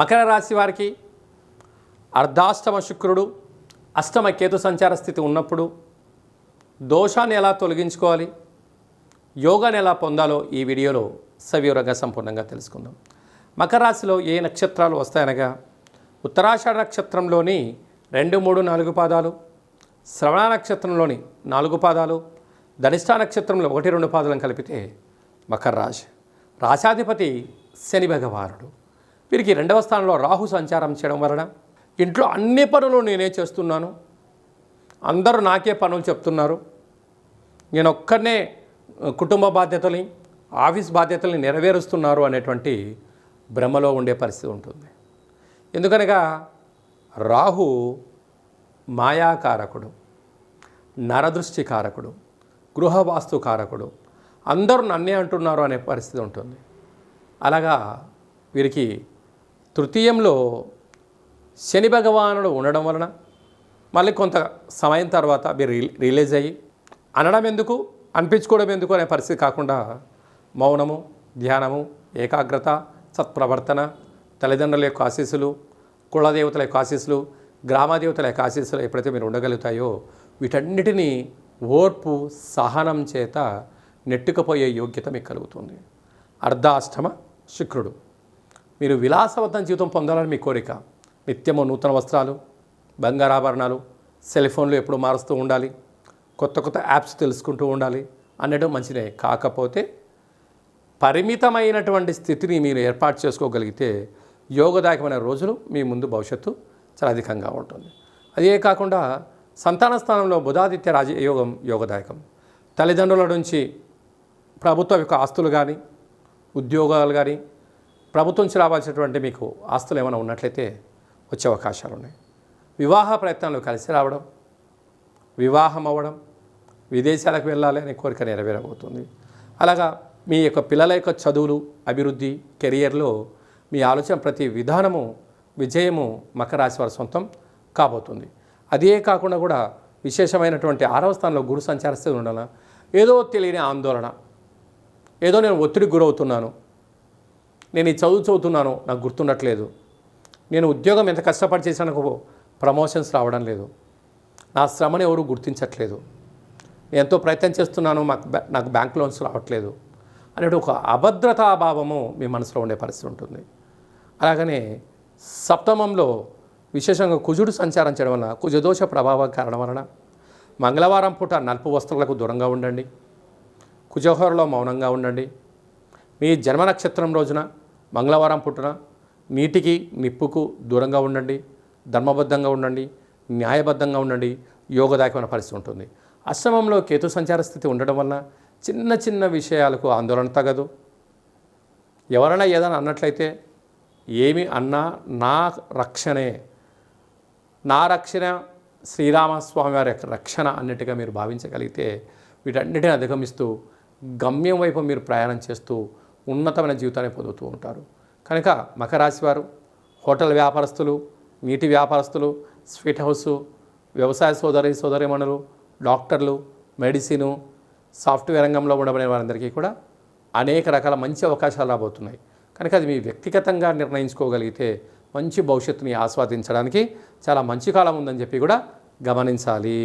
మకర రాశి వారికి అర్ధాష్టమ శుక్రుడు అష్టమ కేతు సంచార స్థితి ఉన్నప్పుడు దోషాన్ని ఎలా తొలగించుకోవాలి యోగాని ఎలా పొందాలో ఈ వీడియోలో సవివరంగా సంపూర్ణంగా తెలుసుకుందాం. మకర రాశిలో ఏ నక్షత్రాలు వస్తాయనగా ఉత్తరాషాఢ నక్షత్రంలోని రెండు మూడు నాలుగు పాదాలు శ్రవణ నక్షత్రంలోని నాలుగు పాదాలు ధనిష్ఠా నక్షత్రంలో ఒకటి రెండు పాదాలను కలిపితే మకర రాశి. రాశాధిపతి శని భగవానుడు. వీరికి రెండవ స్థానంలో రాహు సంచారం చేయడం వలన ఇంట్లో అన్ని పనులు నేనే చేస్తున్నాను. అందరూ నాకే పనులు చెప్తున్నారు. నేను ఒక్కనే కుటుంబ బాధ్యతల్ని ఆఫీస్ బాధ్యతల్ని నెరవేరుస్తున్నారు అనేటువంటి భ్రమలో ఉండే పరిస్థితి ఉంటుంది. ఎందుకనగా రాహు మాయాకారకుడు నరదృష్టి కారకుడు కారకుడు అందరూ నన్నే అంటున్నారు అనే పరిస్థితి ఉంటుంది. అలాగా వీరికి తృతీయంలో శని భగవానుడు ఉండడం వలన మళ్ళీ కొంత సమయం తర్వాత మీరు రి- రిలీజ్ అయ్యి అనడం ఎందుకు అనిపించుకోవడం ఎందుకు అనే పరిస్థితి కాకుండా మౌనము ధ్యానము ఏకాగ్రత సత్ప్రవర్తన తల్లిదండ్రుల యొక్క ఆశీస్సులు కులదేవతల యొక్క ఆశీస్సులు గ్రామదేవతల యొక్క ఆశీస్సులు ఎప్పుడైతే మీరు ఉండగలుగుతాయో వీటన్నిటినీ ఓర్పు సహనం చేత నెట్టుకుపోయే యోగ్యత మీకు కలుగుతుంది. అర్ధాష్టమ శుక్రుడు. మీరు విలాసవంతం జీవితం పొందాలని మీ కోరిక. నిత్యము నూతన వస్త్రాలు బంగారాభరణాలు సెల్ ఫోన్లు ఎప్పుడు మారుస్తూ ఉండాలి. కొత్త కొత్త యాప్స్ తెలుసుకుంటూ ఉండాలి. అనడం మంచిదే. కాకపోతే పరిమితమైనటువంటి స్థితిని మీరు ఏర్పాటు చేసుకోగలిగితే యోగదాయకమైన రోజులు మీ ముందు భవిష్యత్తు చాలా అధికంగా ఉంటుంది. అదే కాకుండా సంతాన స్థానంలో బుధాదిత్య రాజయోగం యోగదాయకం. తల్లిదండ్రుల నుంచి ప్రభుత్వ యొక్క ఆస్తులు కానీ ఉద్యోగాలు కానీ ప్రభుత్వం నుంచి రావాల్సినటువంటి మీకు ఆస్తులు ఏమైనా ఉన్నట్లయితే వచ్చే అవకాశాలు ఉన్నాయి. వివాహ ప్రయత్నాలు కలిసి రావడం వివాహం అవ్వడం విదేశాలకు వెళ్ళాలి అనే కోరిక నెరవేరబోతుంది. అలాగా మీ యొక్క పిల్లల యొక్క చదువులు అభివృద్ధి కెరియర్లో మీ ఆలోచన ప్రతి విధానము విజయము మకరాశి వారి సొంతం కాబోతుంది. అదే కాకుండా కూడా విశేషమైనటువంటి ఆరవ స్థానంలో గురు సంచారిస్తూ ఉండాల. ఏదో తెలియని ఆందోళన. ఏదో నేను ఒత్తిడికి గురవుతున్నాను. నేను ఈ చదువు చదువుతున్నాను నాకు గుర్తుండట్లేదు. నేను ఉద్యోగం ఎంత కష్టపడి చేశాను ప్రమోషన్స్ రావడం లేదు. నా శ్రమను ఎవరు గుర్తించట్లేదు. నేను ఎంతో ప్రయత్నం చేస్తున్నాను మాకు నాకు బ్యాంక్ లోన్స్ రావట్లేదు అనే ఒక అభద్రతా భావము మీ మనసులో ఉండే పరిస్థితి ఉంటుంది. అలాగనే సప్తమంలో విశేషంగా కుజుడు సంచారం చేయడం వలన కుజదోష ప్రభావం కారణం వలన మంగళవారం పూట నలుపు వస్త్రాలకు దూరంగా ఉండండి. కుజహోరలో మౌనంగా ఉండండి. మీ జన్మ నక్షత్రం రోజున మంగళవారం పుట్టున నీటికి నిప్పుకు దూరంగా ఉండండి. ధర్మబద్ధంగా ఉండండి. న్యాయబద్ధంగా ఉండండి. యోగదాయకమైన పరిస్థితి ఉంటుంది. అశ్రమంలో కేతు సంచార స్థితి ఉండడం వలన చిన్న చిన్న విషయాలకు ఆందోళన తగదు. ఎవరైనా ఏదైనా అన్నట్లయితే ఏమి అన్నా నా రక్షణే. నా రక్షణ శ్రీరామస్వామి వారి రక్షణ అన్నిటిగా మీరు భావించగలిగితే వీటన్నిటిని అధిగమిస్తూ గమ్యం వైపు మీరు ప్రయాణం చేస్తూ ఉన్నతమైన జీవితాన్ని పొందుతూ ఉంటారు. కనుక మకర రాశి వారు హోటల్ వ్యాపారస్తులు నీటి వ్యాపారస్తులు స్వీట్ హౌస్ వ్యవసాయ సోదరి సోదరిమణులు డాక్టర్లు మెడిసిను సాఫ్ట్వేర్ రంగంలో ఉండబడిన వారందరికీ కూడా అనేక రకాల మంచి అవకాశాలు రాబోతున్నాయి. కనుక అది మీ వ్యక్తిగతంగా నిర్ణయించుకోగలిగితే మంచి భవిష్యత్తుని ఆస్వాదించడానికి చాలా మంచి కాలం ఉందని చెప్పి కూడా గమనించాలి.